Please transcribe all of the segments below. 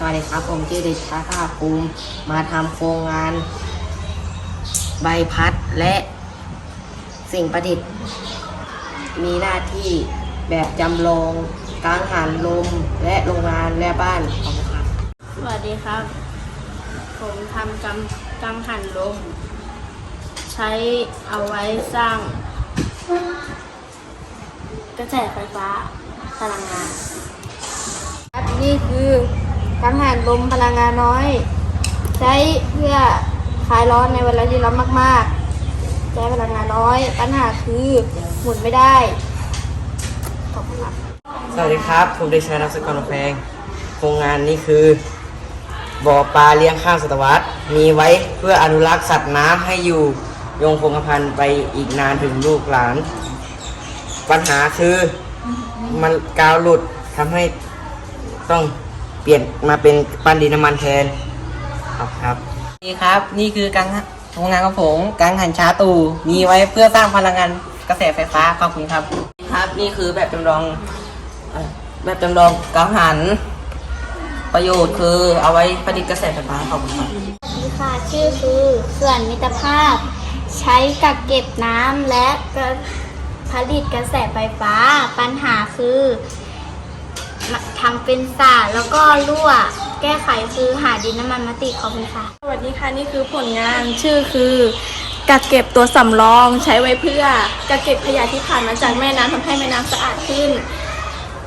ได้ใช้ผ้าคลุมมาทำโครงงาน ใบพัดและสิ่งประดิษฐ์ มีหน้าที่แบบจำลองกังหันลมและโรงงานและบ้านของครับสวัสดีครับ ผมทำกังกังหันลม ใช้เอาไว้สร้าง กระแสไฟฟ้าพลังงาน นี่คือ กังหันลมพลังงานน้อย ใช้เพื่อคลายร้อนในเวลาที่ร้อนมากๆ ใช้พลังงานน้อย ปัญหาคือหมุนไม่ได้ขอบคุณครับสวัสดีครับ ผมเดชานักสกรนแพงโครงงานนี้คือบ่อปลาเลี้ยงข้ามศตวรรษ มีไว้เพื่ออนุรักษ์สัตว์น้ำให้อยู่ยงคงกระพันไปอีกนานถึงลูกหลาน ปัญหาคือมันกาวหลุดทำให้ต้อง เปลี่ยนมาเป็นปั้นดินน้ำมันแทนครับครับนี่ครับ นี่คือกังโรงงานของผมกังหันชาตู มีไว้เพื่อสร้างพลังงานกระแสไฟฟ้าขอบคุณครับ ครับนี่คือแบบจำลองเอ่อแบบจำลองกังหัน ประโยชน์คือเอาไว้ผลิตกระแสไฟฟ้าขอบคุณครับนี่ค่ะชื่อคือเขื่อนมิตรภาพ ใช้กักเก็บน้ำและกระผลิตกระแสไฟฟ้า ปัญหาคือ ทำเป็นสาแล้วก็รั่ว แก้ไขคือหาดินน้ำมันมาติขอบคุณค่ะ สวัสดีค่ะนี่คือผลงานชื่อคือกักเก็บตัวสำรองใช้ไว้เพื่อกักเก็บขยะที่ผ่านมาจากแม่น้ำทำให้แม่น้ำสะอาดขึ้น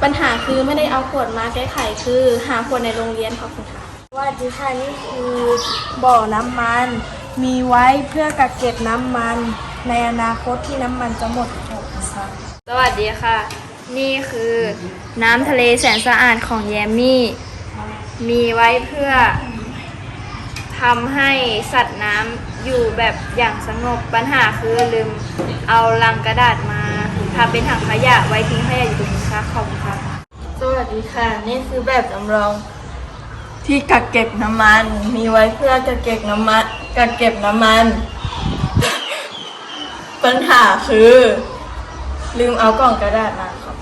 ปัญหาคือไม่ได้เอาขวดมาแก้ไขคือ หาขวดในโรงเรียนขอบคุณค่ะสวัสดีค่ะนี่คือบ่อน้ำมัน มีไว้เพื่อกักเก็บน้ำมัน ในอนาคตที่น้ำมันจะหมดขวดค่ะสวัสดีค่ะ นี่คือน้ำทะเลแสนสะอาดของแยมมี่ มีไว้เพื่อทำให้สัตว์น้ำอยู่แบบอย่างสงบปัญหาคือลืมเอาลังกระดาษมาทำเป็นถังขยะไว้ทิ้งขยะอยู่ตรงนี้ค่ะขอบคุณค่ะสวัสดีค่ะ นี่คือแบบจำลองที่กักเก็บน้ำมัน มีไว้เพื่อกักเก็บน้ำมันกักเก็บน้ำมัน ปัญหาคือ ลืมเอากล่องกระดาษมาครับ